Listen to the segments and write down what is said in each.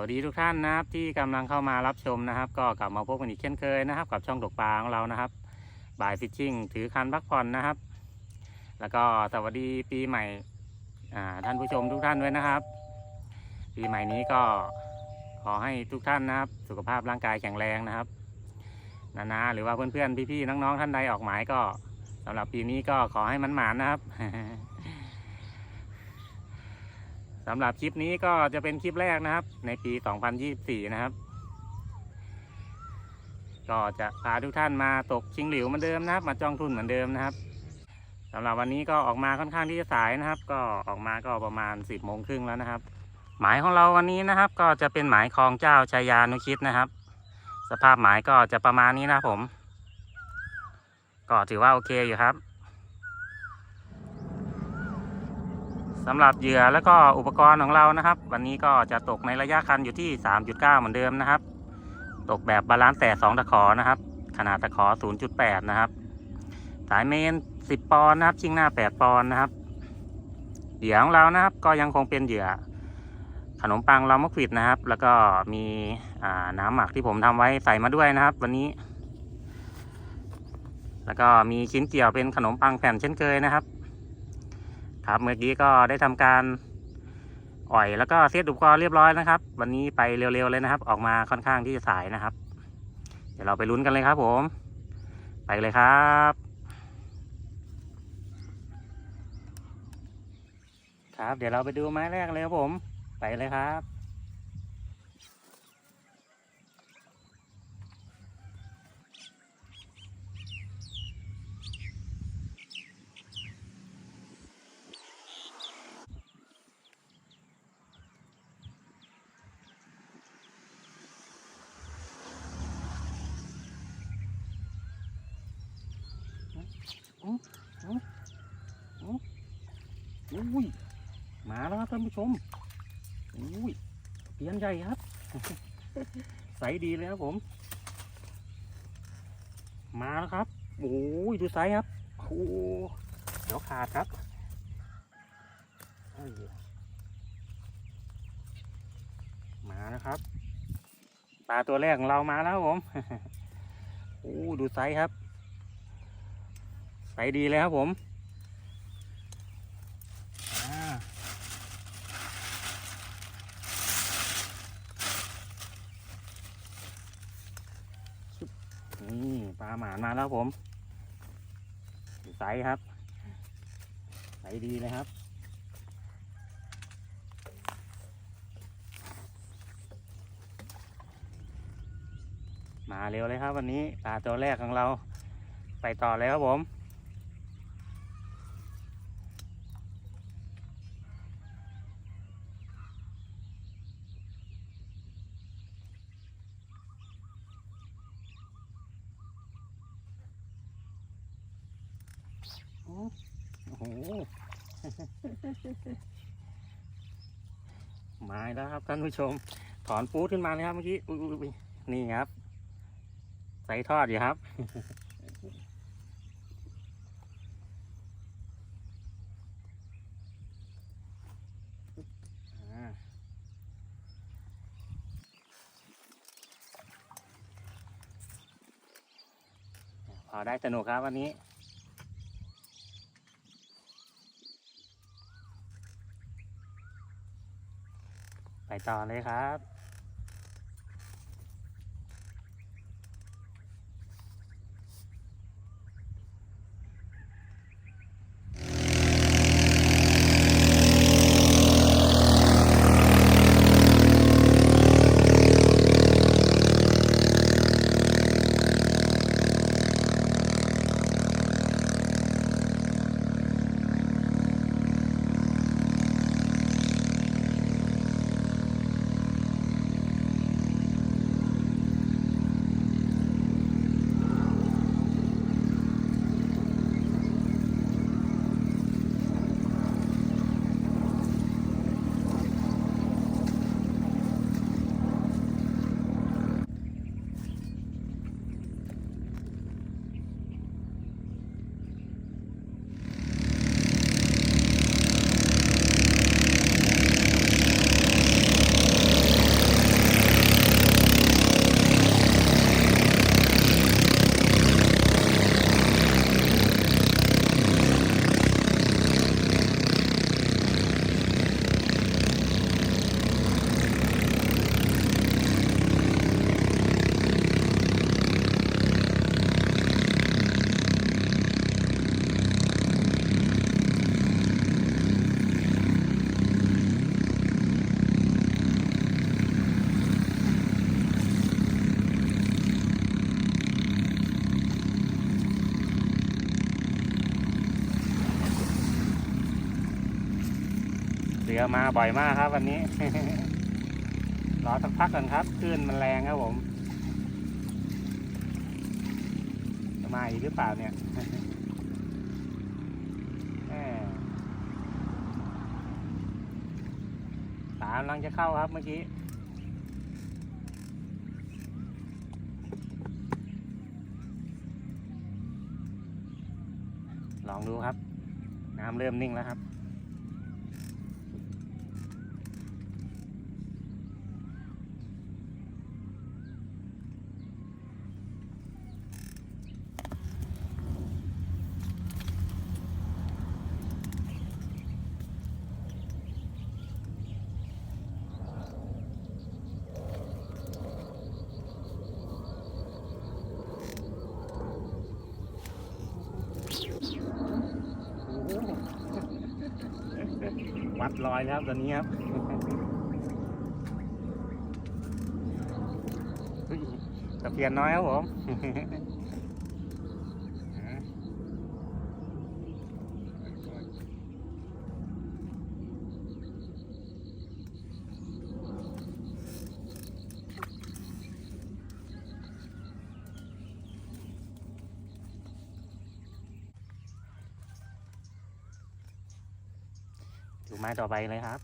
วัสดีทุกท่านนะครับที่กำลังเข้ามารับชมนะครับ ก็กลับมาพบกันอีกเช่นเคยนะครับ กับช่องตกปลาของเรานะครับ บ่ายฟิชชิ่งถือคันพักผ่อนนะครับ แล้วก็สวัสดีปีใหม่ท่านผู้ชมทุกท่านด้วยนะครับ ปีใหม่นี้ก็ขอให้ทุกท่านนะครับ สุขภาพร่างกายแข็งแรงนะครับนานาหรือว่าเพื่อนๆพี่ๆน้องๆท่านใดออกหมายก็สำหรับปีนี้ก็ขอให้มันหมานนะครับ สำหรับคลิปนี้ก็จะเป็นคลิปแรกนะครับ ในปี 2024 นะครับ ก็จะพาทุกท่านมาตกชิงหลิวเหมือนเดิมนะครับ มาจ้องทุนเหมือนเดิมนะครับสำหรับวันนี้ก็ออกมาค่อนข้างที่จะสายนะครับ ก็ออกมาก็ประมาณ 10โมงครึ่งแล้วนะครับ หมายของเราวันนี้นะครับ ก็จะเป็นหมายคลองเจ้าชายานุชิตนะครับ สภาพหมายก็จะประมาณนี้นะผม ก็ถือว่าโอเคอยู่ครับ สำหรับเหยื่อแล้วก็อุปกรณ์ของเรานะครับ วันนี้ก็จะตกในระยะคันอยู่ที่ 3.9 เหมือนเดิมนะครับ ตกแบบบาลานซ์แต่ 2 ตะขอนะครับ ขนาดตะขอ 0.8 นะครับ สายเมน 10 ปอนด์นะครับชิงหน้า 8 ปอนด์นะครับ เหยื่อของเรานะครับ ก็ยังคงเป็นเหยื่อ ขนมปังลอมมกฟิดนะครับ แล้วก็มีน้ำหมักที่ผมทำไว้ใส่มาด้วยนะครับ วันนี้ แล้วก็มีชิ้นเกี่ยวเป็นขนมปังแผ่นเช่นเคยนะครับ ครับเมื่อกี้ก็ได้ทำการอ่อยแล้วก็เซตอุปกรณ์เรียบร้อยนะครับ วันนี้ไปเร็วๆเลยนะครับ ออกมาค่อนข้างที่จะสายนะครับ เดี๋ยวเราไปลุ้นกันเลยครับ ผม ไปเลยครับครับ เดี๋ยวเราไปดูไม้แรกเลยครับผม ไปเลยครับ อุ้ยมาแล้วครับท่านผู้ชมอุ้ยเตียนใหญ่ครับ ใสดีเลยครับผม มาแล้วครับโอ้ยดูไซส์ครับโอ้เดี๋ยวขาดครับเอ้ยมาแล้วครับปลาตัวแรกของเรามาแล้วครับผมโอ้ดูไซส์ครับ ไซส์ดีเลยครับผมอ่านี่ปลาหมานมาแล้วผมไซส์ครับไซส์ดีเลยครับมาเร็วเลยครับวันนี้ปลาตัวแรกของเรา ไปต่อเลยครับผม โอ้โห มาแล้วครับ ท่านผู้ชม ถอนปูขึ้นมาเลยครับเมื่อกี้นี่ครับ ใส่ทอดอยู่ครับพอได้สนุกครับวันนี้ ไปต่อเลยครับ มาบ่อยมากครับ วันนี้ รอสักพักก่อนครับคลื่นมันแรงครับผมจะมาอีกหรือเปล่าเนี่ยแหม่ตามกำลังจะเข้าครับเมื่อกี้ลองดูครับ น้ำเริ่มนิ่งแล้วครับ วัด รอยแล้วตอนนี้ครับตะเพียนน้อยครับผม ดูไม้ต่อไปเลยครับ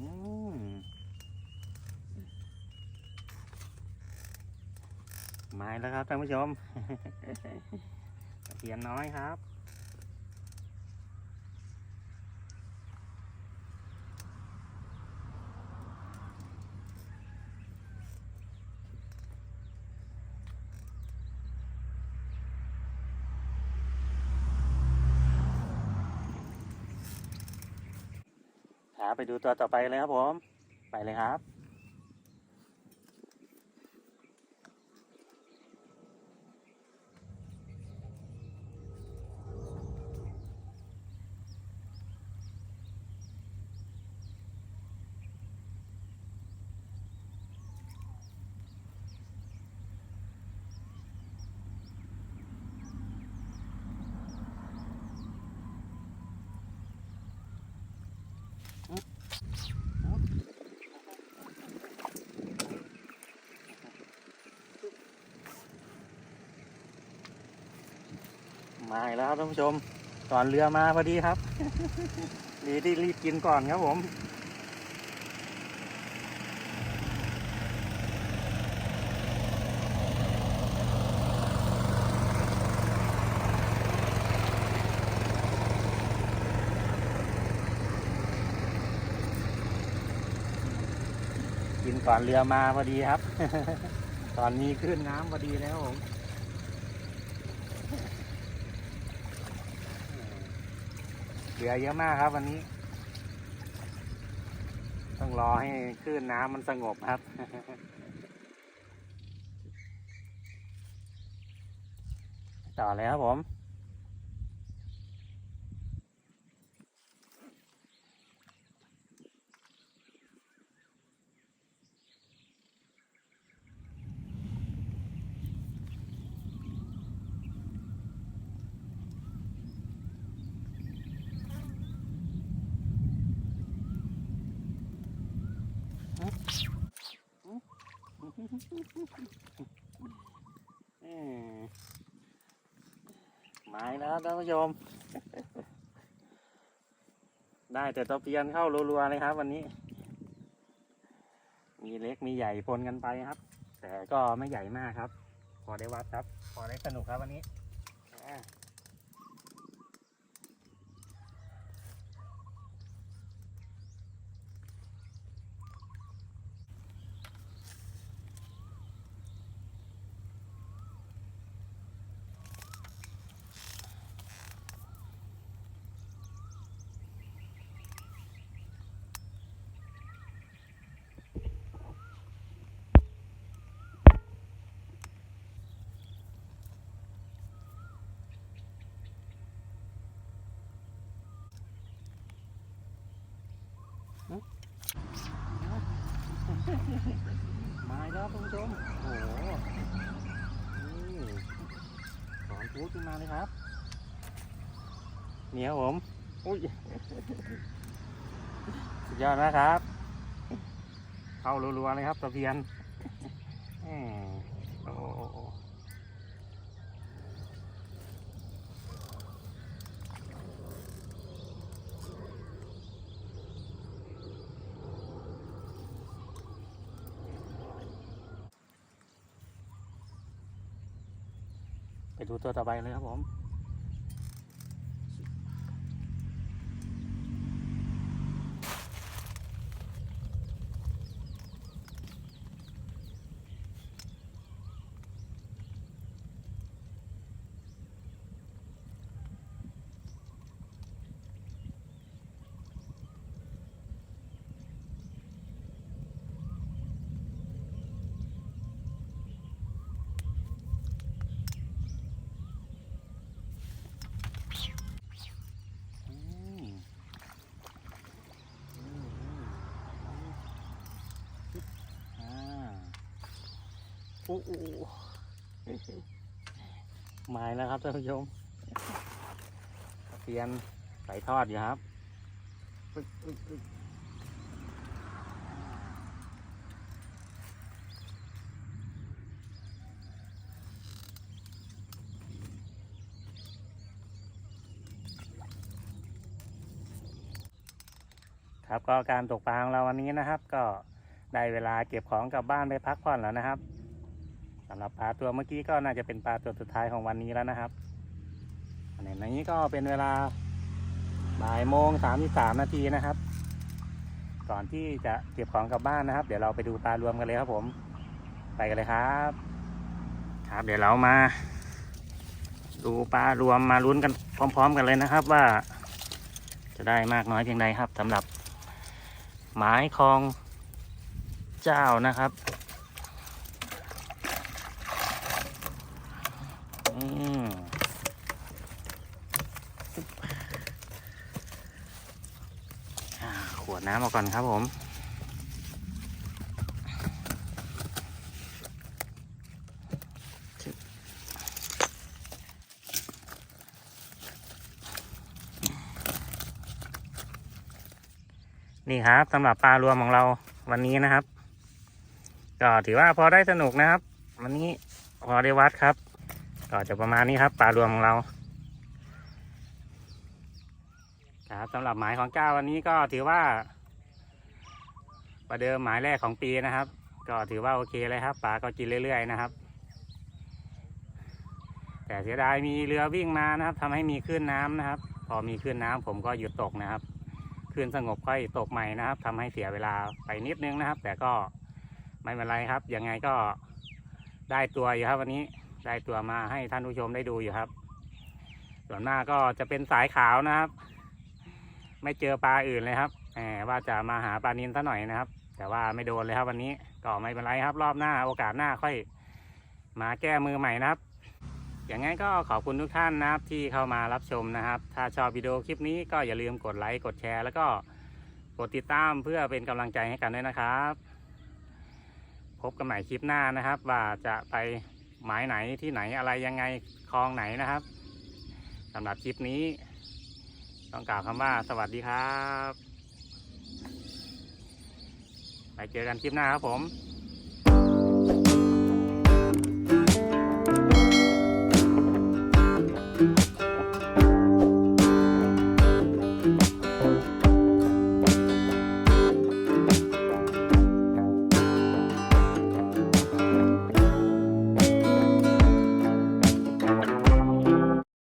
อืม ม้แล้วครับท่านผู้ชมตะเพียนน้อยครับไปดูตัวต่อไปเลยครับผม ไปเลยครับ มาอีกแล้วครับท่านผู้ชมก่อนเรือมาพอดีครับดีที่รีบกินก่อนครับผมกินก่อนเรือมาพอดีครับ ตอนนี้ขึ้นน้ำพอดีแล้วผม เห ลือเยอะมากครับ วันนี้ ต้องรอให้คลื่นน้ำมันสงบครับต่อเลยครับผม มไม้แล้วท่านผู้ชม ได้แต่ตะเพียนเข้ารัวๆเลยครับ วันนี้ มีเล็กมีใหญ่ปนกันไปครับ แต่ก็ไม่ใหญ่มากครับ พอได้วัดครับ พอได้สนุกครับวันนี้ มาแล้วคุณผู้ชมโอ้โหนี่ถอนพูดขึ้นมาเลยครับเหนียวผมอุ้ยสุดยอดนะครับ เข้ารัวๆเลยครับตะเพียนแหมโอ้ ดูตัวต่อไปเลยครับผม โอ้โหมาแล้วครับท่านผู้ชมตะเพียนใส่ทอดอยู่ครับปึ๊บปึ๊บปึ๊บครับก็การตกปลาของเราวันนี้นะครับ ก็ได้เวลาเก็บของกลับบ้านไปพักผ่อนแล้วนะครับ สำหรับปลาตัวเมื่อกี้ก็น่าจะเป็นปลาตัวสุดท้ายของวันนี้แล้วนะครับอันนี้ก็เป็นเวลาบ่ายโมงสามสิบสามนาทีนะครับ ก่อนที่จะเก็บของกลับบ้านนะครับ เดี๋ยวเราไปดูปลารวมกันเลยครับผม ไปกันเลยครับ ครับ เดี๋ยวเรามา ดูปลารวมมาลุ้นกันพร้อม ๆ กันเลยนะครับว่า จะได้มากน้อยเพียงใดครับสำหรับ หมายคลองเจ้านะครับอืมอ่า ขวดน้ำมาก่อนครับผมนี่ครับสำหรับปลารวมของเราวันนี้นะครับ ก็ถือว่าพอได้สนุกนะครับ วันนี้พอได้วัดครับ ก็จะประมาณนี้ครับปลารวมของเรา ครับสำหรับหมายของเจ้าวันนี้ก็ถือว่า ประเดิมหมายแรกของปีนะครับ ก็ถือว่าโอเคเลยครับปลาก็กินเรื่อยๆนะครับ แต่เสียดายมีเรือวิ่งมานะครับทำให้มีคลื่นน้ำนะครับ พอมีคลื่นน้ำผมก็หยุดตกนะครับคลื่นสงบค่อยตกใหม่นะครับทำให้เสียเวลาไปนิดนึงนะครับ แต่ก็ไม่เป็นไรครับยังไงก็ได้ตัวอยู่ครับวันนี้ได้ตัวมาให้ท่านผู้ชมได้ดูอยู่ครับ ส่วนมากก็จะเป็นสายขาวนะครับ ไม่เจอปลาอื่นเลยครับแหมว่าจะมาหาปลานินซะหน่อยนะครับ แต่ว่าไม่โดนเลยครับวันนี้ก็ไม่เป็นไรครับ รอบหน้าโอกาสหน้าค่อย มาแก้มือใหม่นะครับ อย่างงั้นก็ขอบคุณทุกท่านนะครับที่เข้ามารับชมนะครับ ถ้าชอบวิดีโอคลิปนี้ก็อย่าลืมกดไลค์กดแชร์ แล้วก็กดติดตามเพื่อเป็นกำลังใจให้กันด้วยนะครับ พบกันใหม่คลิปหน้านะครับ ว่าจะไปหมายไหนที่ไหนอะไรยังไงคลองไหนนะครับสำหรับคลิปนี้ ต้องกล่าวคำว่าสวัสดีครับ ไปเจอกันคลิปหน้าครับผม